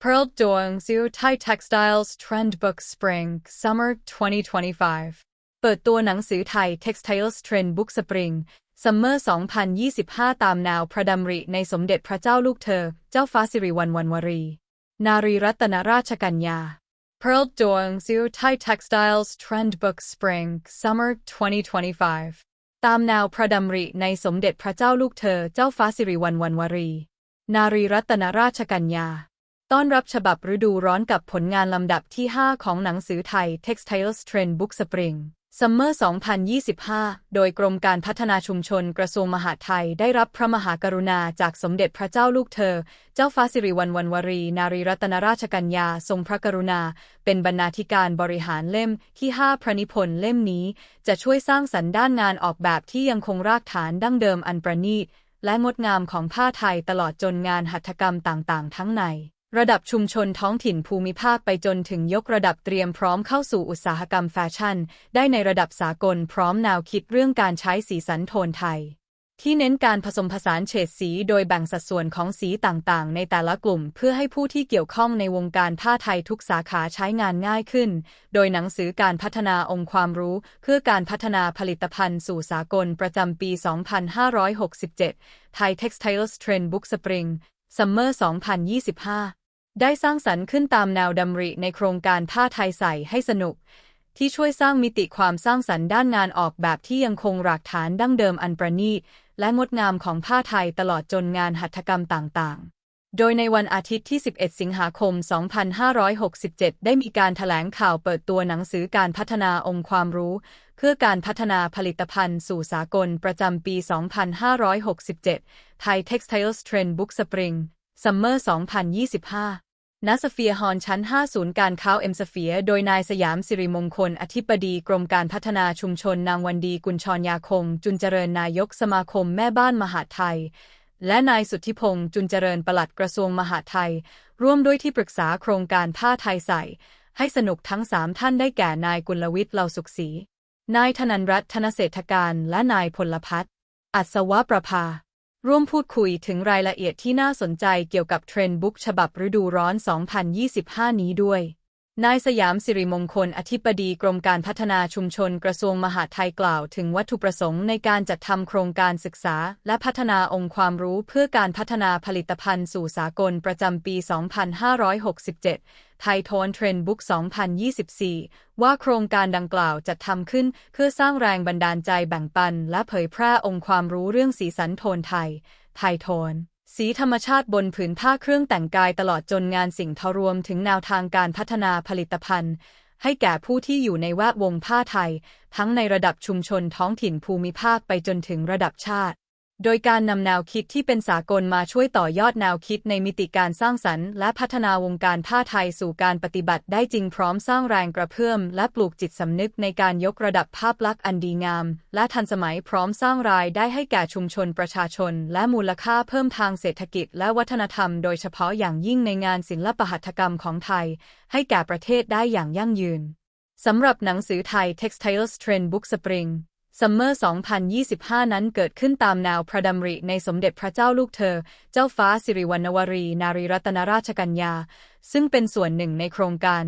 Pearl Doing Zero Thai Textiles Trend Book Spring Summer 2025 เปิดตัวหนังสือไทย Textiles Trend Book Spring Summer 2025 ตามแนวพระดำริในสมเด็จพระเจ้าลูกเธอ เจ้าฟ้าสิริวัณวรรณวรี นารีรัตนราชกัญญา Pearl Doing Zero Thai Textiles Trend Book Spring Summer 2025 ตามแนวพระดำริในสมเด็จพระเจ้าลูกเธอ เจ้าฟ้าสิริวัณวรรณวรี นารีรัตนราชกัญญา ต้อนรับฉบับฤดูร้อนกับผลงานลำดับที่ 5 ของหนังสือไทย Textiles Trend Book Spring Summer 2025 โดยกรมการพัฒนาชุมชนกระทรวงมหาดไทยได้รับพระมหากรุณาจากสมเด็จพระเจ้าลูกเธอ เจ้าฟ้าสิริวัณวรวรี นารีรัตนราชกัญญา ทรงพระกรุณา เป็นบรรณาธิการบริหารเล่มที่ 5 พระนิพนธ์เล่มนี้ จะช่วยสร้างสรรค์ด้านงานออกแบบที่ยังคงรากฐานดั้งเดิมอันประณีตและงดงามของผ้าไทยตลอดจนงานหัตถกรรมต่างๆ ทั้งใน ระดับชุมชนท้องถิ่นภูมิภาคไปจนถึงยกระดับเตรียมพร้อมเข้าสู่อุตสาหกรรมแฟชั่น ได้ในระดับสากลพร้อมแนวคิดเรื่องการใช้สีสันโทนไทย ที่เน้นการผสมผสานเฉดสีโดยแบ่งสัดส่วนของสีต่างๆ ในแต่ละกลุ่ม เพื่อให้ผู้ที่เกี่ยวข้องในวงการผ้าไทยทุกสาขาใช้งานง่ายขึ้น โดยหนังสือการพัฒนาองค์ความรู้ เพื่อการพัฒนาผลิตภัณฑ์สู่สากลประจำปี 2567 Thai Textiles Trend Book Spring Summer 2025 ได้สร้างสรรค์ขึ้นตามแนวดำริในโครงการผ้าไทยใส่ให้สนุก ที่ช่วยสร้างมิติความสร้างสรรค์ด้านงานออกแบบที่ยังคงรากฐานดั้งเดิมอันประณีตและงดงามของผ้าไทยตลอดจนงานหัตถกรรมต่างๆ โดยในวันอาทิตย์ที่ 11 สิงหาคม 2567 ได้มีการถแถลงข่าวเปิดตัวหนังสือการพัฒนาองค์ความรู้ เพื่อการพัฒนาผลิตภัณฑ์สู่สากลประจำปี 2567 Thai Textiles Trend Book Spring Summer 2025 ณสเฟียฮอนชั้น5ศูนย์การค้าเอ็มสเฟีย โดยนายสยามสิริมงคล อธิบดีกรมการพัฒนาชุมชนนางวันดีกุลชรยาคงจุนเจริญนายกสมาคมแม่บ้านมหาไทย และนายสุทธิพงษ์จุนเจริญปลัดกระทรวงมหาไทย ร่วมด้วยที่ปรึกษาโครงการผ้าไทยใส่ ให้สนุกทั้งสามท่านได้แก่นายกุลวิทย์เหล่าสุขศรีนายธนันรัตน์ธนเศรษฐการ และนายพลพัฒน์อัศวประภา ร่วมพูดคุยถึงรายละเอียดที่น่าสนใจเกี่ยวกับเทรนด์บุ๊กฉบับฤดูร้อน 2025 นี้ด้วย นายสยามสิริมงคล อธิบดีกรมการพัฒนาชุมชนกระทรวงมหาดไทยกล่าวถึงวัตถุประสงค์ในการจัดทำโครงการศึกษา และพัฒนาองค์ความรู้เพื่อการพัฒนาผลิตภัณฑ์สู่สากลประจำปี 2567 ไทยโทนเทรนด์บุ๊ก 2024 ว่าโครงการดังกล่าวจัดทำขึ้นเพื่อสร้างแรงบันดาลใจแบ่งปัน และเผยแพร่องค์ความรู้เรื่องสีสันโทนไทย ไทยโทน สีธรรมชาติบนผืนผ้าเครื่องแต่งกายตลอดจนงานสิ่งทรวมถึงแนวทางการพัฒนาผลิตภัณฑ์ ให้แก่ผู้ที่อยู่ในแวดวงผ้าไทย ทั้งในระดับชุมชนท้องถิ่นภูมิภาคไปจนถึงระดับชาติ โดยการนำแนวคิดที่เป็นสากลมาช่วยต่อยอดแนวคิดในมิติการสร้างสรรค์ และพัฒนาวงการผ้าไทยสู่การปฏิบัติได้จริงพร้อมสร้างแรงกระเพื่อม และปลูกจิตสำนึกในการยกระดับภาพลักษณ์อันดีงาม และทันสมัยพร้อมสร้างรายได้ให้แก่ชุมชนประชาชน และมูลค่าเพิ่มทางเศรษฐกิจ และวัฒนธรรม โดยเฉพาะอย่างยิ่งในงานศิลปหัตถกรรมของไทย ให้แก่ประเทศได้อย่างยั่งยืนสำหรับหนังสือไทย Textiles Trend Book Spring ซัมเมอร์ 2025 นั้นเกิดขึ้นตามแนวพระดำริในสมเด็จพระเจ้าลูกเธอ เจ้าฟ้าสิริวัณวรี นารีรัตนราชกัญญา ซึ่งเป็นส่วนหนึ่งในโครงการ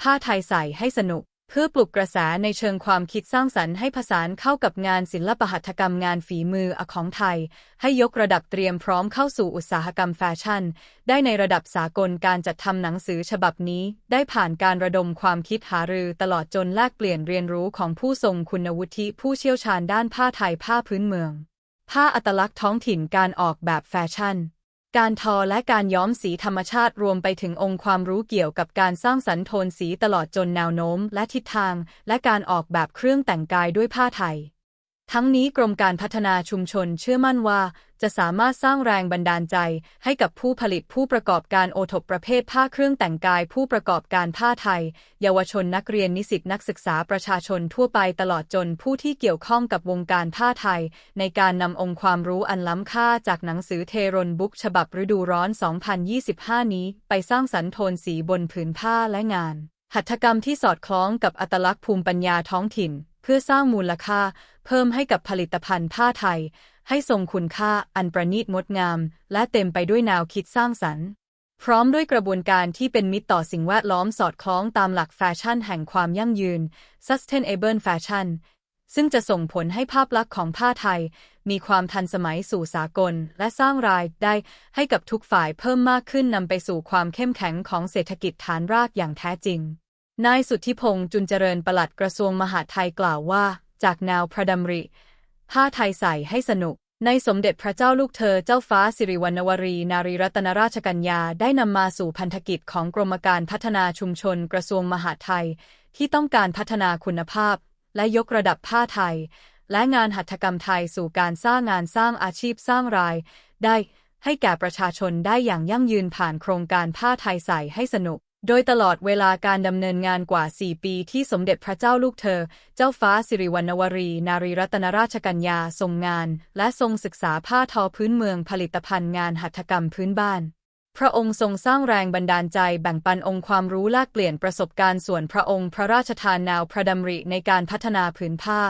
ผ้าไทยใส่ให้สนุก เพื่อปลุกกระแสในเชิงความคิดสร้างสรรค์ให้ผสานเข้ากับงานศิลปหัตถกรรมงานฝีมืออของไทย ให้ยกระดับเตรียมพร้อมเข้าสู่อุตสาหกรรมแฟชั่น ได้ในระดับสากลการจัดทำหนังสือฉบับนี้ ได้ผ่านการระดมความคิดหารือตลอดจนแลกเปลี่ยนเรียนรู้ของผู้ทรงคุณวุฒิผู้เชี่ยวชาญด้านผ้าไทยผ้าพื้นเมือง ผ้าอัตลักษณ์ท้องถิ่นการออกแบบแฟชั่น การทอและการย้อมสีธรรมชาติรวมไปถึงองค์ความรู้เกี่ยวกับการสร้างสรรค์โทนสีตลอดจนแนวโน้ม และทิศทาง และการออกแบบเครื่องแต่งกายด้วยผ้าไทย ทั้งนี้กรมการพัฒนาชุมชนเชื่อมั่นว่า จะสามารถสร้างแรงบันดาลใจ ให้กับผู้ผลิตผู้ประกอบการโอทบประเภทผ้าเครื่องแต่งกาย ผู้ประกอบการผ้าไทย เยาวชนนักเรียนนิสิตนักศึกษาประชาชนทั่วไปตลอดจนผู้ที่เกี่ยวข้องกับวงการผ้าไทย ในการนำองค์ความรู้อันล้ำค่าจากหนังสือเทรนบุ๊กฉบับฤดูร้อน 2025 นี้ ไปสร้างสรรค์โทนสีบนผืนผ้าและงาน หัตถกรรมที่สอดคล้องกับอัตลักษณ์ภูมิปัญญาท้องถิ่น เพื่อสร้างมูลค่า เพิ่มให้กับผลิตภัณฑ์ผ้าไทย ให้ทรงคุณค่าอันประณีตงดงาม และเต็มไปด้วยแนวคิดสร้างสรรค์พร้อมด้วยกระบวนการที่เป็นมิตรต่อสิ่งแวดล้อมสอดคล้องตามหลักแฟชั่นแห่งความยั่งยืน sustainable fashion ซึ่งจะส่งผลให้ภาพลักษณ์ของผ้าไทย มีความทันสมัยสู่สากล และสร้างรายได้ให้กับทุกฝ่ายเพิ่มมากขึ้นนำไปสู่ความเข้มแข็งของเศรษฐกิจฐานรากอย่างแท้จริง นายสุทธิพงษ์จุนเจริญปลัดกระทรวงมหาดไทยกล่าวว่า จากแนวพระดำริ ผ้าไทยใส่ให้สนุก ในสมเด็จพระเจ้าลูกเธอเจ้าฟ้าสิริวัณวรี นารีรัตนราชกัญญาได้นำมาสู่พันธกิจของกรมการพัฒนาชุมชนกระทรวงมหาดไทย ที่ต้องการพัฒนาคุณภาพ และยกระดับผ้าไทย และงานหัตถกรรมไทยสู่การสร้างงานสร้างอาชีพสร้างราย ได้ให้แก่ประชาชนได้อย่างยั่งยืนผ่านโครงการผ้าไทยใส่ให้สนุก โดยตลอดเวลาการดำเนินงานกว่า 4 ปีที่สมเด็จพระเจ้าลูกเธอ เจ้าฟ้าสิริวัณวรี นารีรัตนราชกัญญาทรงงาน และทรงศึกษาผ้าทอพื้นเมืองผลิตภัณฑ์งานหัตถกรรมพื้นบ้าน พระองค์ทรงสร้างแรงบันดาลใจแบ่งปันองค์ความรู้แลกเปลี่ยนประสบการณ์ส่วนพระองค์พระราชทานแนวพระดำริในการพัฒนาผืนผ้า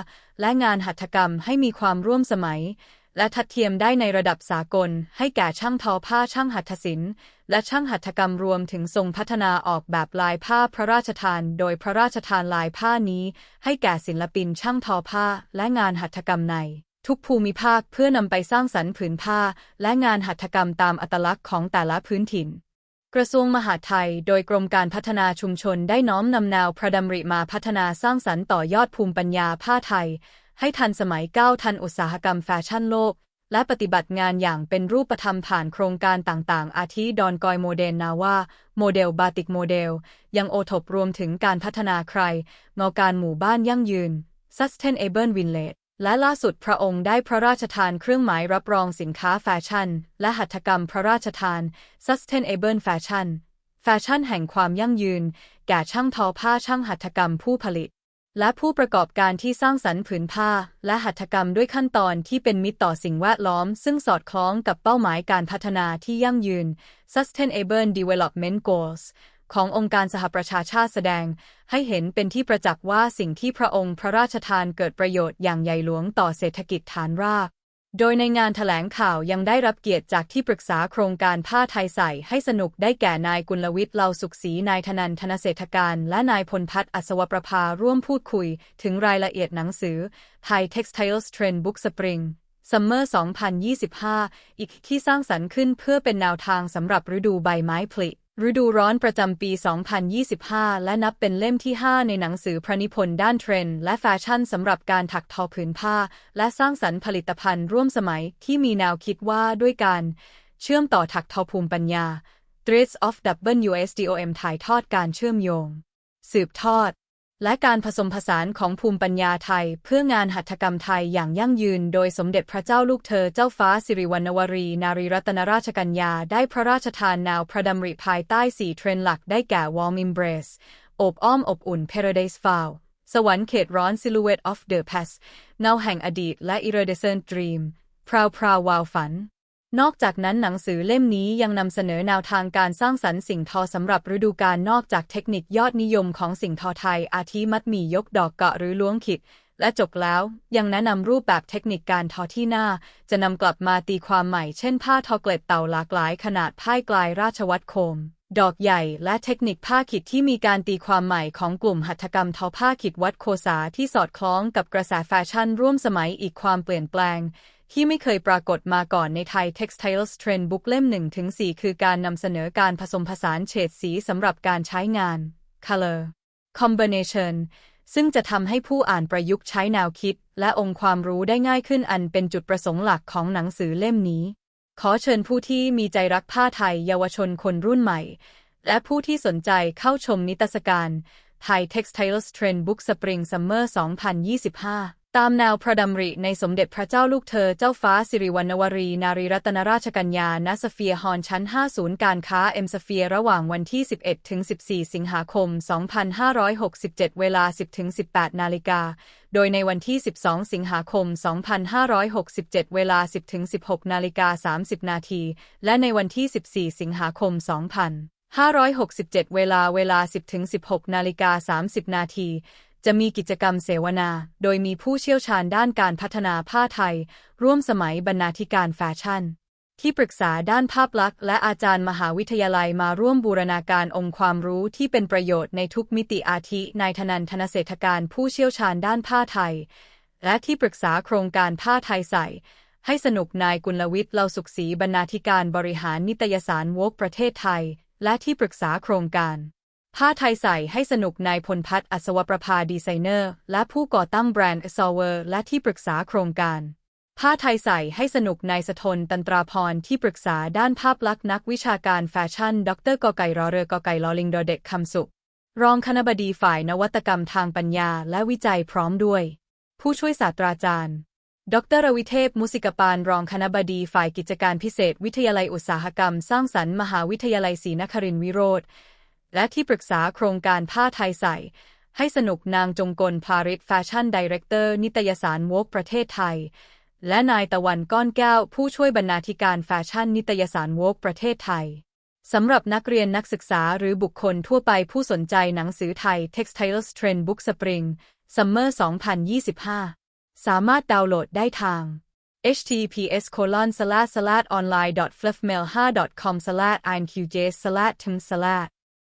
และงานหัตถกรรมให้มีความร่วมสมัยและทัดเทียมได้ในระดับสากล ให้แก่ช่างทอผ้าช่างหัตถศิลป์ และช่างหัตถกรรมรวมถึงทรงพัฒนาออกแบบลายผ้าพระราชทาน โดยพระราชทานลายผ้านี้ ให้แก่ศิลปินช่างทอผ้า และงานหัตถกรรมใน ทุกภูมิภาคเพื่อนำไปสร้างสรรค์ผืนผ้า และงานหัตถกรรมตามอัตลักษณ์ของแต่ละพื้นถิ่นกระทรวงมหาดไทย โดยกรมการพัฒนาชุมชนได้น้อมนำแนวพระดำริมาพัฒนาสร้างสรรค์ต่อยอดภูมิปัญญาผ้าไทย ให้ทันสมัยก้าวทันอุตสาหกรรมแฟชั่นโลก และปฏิบัติงานอย่างเป็นรูปธรรมผ่านโครงการต่างๆ อาทิดอนกอยโมเดลนาว่าโมเดลบาติกโมเดล ยังโอทบรวมถึงการพัฒนาใคร งอการหมู่บ้านยั่งยืน Sustainable Village และล่าสุดพระองค์ได้พระราชทานเครื่องหมายรับรองสินค้าแฟชั่น และหัตถกรรมพระราชทาน Sustainable Fashion แฟชั่นแห่งความยั่งยืน แก่ช่างทอผ้าช่างหัตถกรรมผู้ผลิต และผู้ประกอบการที่สร้างสรรค์ผืนผ้า และหัตถกรรมด้วยขั้นตอนที่เป็นมิตรต่อสิ่งแวดล้อม ซึ่งสอดคล้องกับเป้าหมายการพัฒนาที่ยั่งยืน Sustainable Development Goals ขององค์การสหประชาชาติแสดง ให้เห็นเป็นที่ประจักษ์ว่าสิ่งที่พระองค์พระราชทานเกิดประโยชน์อย่างใหญ่หลวงต่อเศรษฐกิจฐานราก โดยในงานถแถลงข่าวยังได้รับเกียรติจากที่ปรึกษาโครงการผ้าไทยใส่ให้สนุกได้แก่นายกุลวิทย์เลาสุขศรีนายธนันธนเศรษฐการ และนายพลพัฒน์อัศวประภาร่วมพูดคุย ถึงรายละเอียดหนังสือ Thai Textiles Trend Book Spring Summer 2025 อีกที่สร้างสรรค์ขึ้นเพื่อเป็นแนวทางสำหรับฤดูใบไม้ผลิ ฤดูร้อนประจำปี 2025 และนับเป็นเล่มที่ 5 ในหนังสือพระนิพนธ์ด้านเทรนด์และแฟชั่นสำหรับการถักทอผืนผ้า และสร้างสรรค์ผลิตภัณฑ์ร่วมสมัยที่มีแนวคิดว่าด้วยการ เชื่อมต่อถักทอภูมิปัญญา Threads of WSDOM ถ่ายทอดการเชื่อมโยง สืบทอด และการผสมผสานของภูมิปัญญาไทย เพื่องานหัตถกรรมไทยอย่างยั่งยืน โดยสมเด็จพระเจ้าลูกเธอเจ้าฟ้าสิริวัณวรี นารีรัตนราชกัญญา ได้พระราชทานแนวพระดำริภายใต้สี่เทรนด์หลักได้แก่ Warm Embrace อบอ้อมอบอุ่น Paradise Fall สวรรค์เขตร้อน Silhouette of the Past เงาแห่งอดีตและ Iridescent Dream พราวพราววาวฝัน นอกจากนั้นหนังสือเล่มนี้ยังนำเสนอแนวทางการสร้างสรรค์สิ่งทอสำหรับฤดูกาลนอกจากเทคนิคยอดนิยมของสิ่งทอไทย อาทิมัดหมี่ยกดอกเกาะหรือล้วงขิด และจบแล้วยังแนะนำรูปแบบเทคนิคการทอที่หน้า จะนำกลับมาตีความใหม่เช่นผ้าทอเกล็ดเต่าหลากหลายขนาดผ้ากลายราชวัตรโคม ดอกใหญ่และเทคนิคผ้าขิดที่มีการตีความใหม่ของกลุ่มหัตถกรรมทอผ้าขิดวัดโคสาที่สอดคล้องกับกระแสแฟชั่นร่วมสมัยอีกความเปลี่ยนแปลง ที่ไม่เคยปรากฏมาก่อนในไทย Textiles Trend Book เล่ม 1-4 คือการนำเสนอการผสมผสานเฉดสีสำหรับการใช้งาน Color Combination ซึ่งจะทำให้ผู้อ่านประยุกต์ใช้แนวคิด และองค์ความรู้ได้ง่ายขึ้นอันเป็นจุดประสงค์หลักของหนังสือเล่มนี้ ขอเชิญผู้ที่มีใจรักผ้าไทยเยาวชนคนรุ่นใหม่ และผู้ที่สนใจเข้าชมนิทรรศการ Thai Textiles Trend Book Spring Summer 2025 ตามแนวพระดำริในสมเด็จพระเจ้าลูกเธอเจ้าฟ้าสิริวัณวรี นารีรัตนราชกัญญาณสเฟียร์ฮอลชั้น5ศูนย์การค้าเอ็มสเฟียร์ระหว่างวันที่ 11 ถึง 14 สิงหาคม 2567 เวลา 10 ถึง 18 นาฬิกา โดยในวันที่ 12 สิงหาคม 2567 เวลา 10 ถึง 16 นาฬิกา 30 นาที และในวันที่ 14 สิงหาคม2567 เวลาเวลา 10ถึง16 นาฬิกา 30 นาที จะมีกิจกรรมเสวนา โดยมีผู้เชี่ยวชาญด้านการพัฒนาผ้าไทย ร่วมสมัยบรรณาธิการแฟชั่น ที่ปรึกษาด้านภาพลักษณ์และอาจารย์มหาวิทยาลัยมาร่วมบูรณาการองค์ความรู้ที่เป็นประโยชน์ในทุกมิติอาทินายธนันธนเศรษฐการผู้เชี่ยวชาญด้านผ้าไทย และที่ปรึกษาโครงการผ้าไทยใส่ให้สนุกนายกุลวิทย์เลาสุขศรีบรรณาธิการบริหารนิตยสารวกประเทศไทย และที่ปรึกษาโครงการ ผ้าไทยใส่ให้สนุกนายพลพัฒน์อัศวประภาดีไซเนอร์ และผู้ก่อตั้งแบรนด์ซอเวอร์และที่ปรึกษาโครงการ ผ้าไทยใส่ให้สนุกนายสทนตันตราพรที่ปรึกษาด้านภาพลักษณ์นักวิชาการแฟชั่น ดรกอไก่รอเรือกไก่ลอลิงดอเด็กคำสุข รองคณบดีฝ่ายนวัตกรรมทางปัญญาและวิจัยพร้อมด้วย ผู้ช่วยศาสตราจารย์ ดรรวิเทพ มุสิกปานรองคณบดีฝ่ายกิจการพิเศษ วิทยาลัยอุตสาหกรรม สร้างสรรค์มหาวิทยาลัยศรีนครินทร์วิโรธ และที่ปรึกษาโครงการผ้าไทยใส่ ให้สนุกนางจงกลพาริศแฟชั่นดีเรคเตอร์ นิตยสารวกประเทศไทย และนายตะวันก้อนแก้ว ผู้ช่วยบรรณาธิการแฟชั่นนิตยสารวกประเทศไทยสำหรับนักเรียนนักศึกษาหรือบุคคลทั่วไปผู้สนใจหนังสือไทย Textiles Trend Book Spring Summer 2025 สามารถดาวน์โหลดได้ทาง https colon slash slash online fluffmail 5 com slash inqj slash tim slash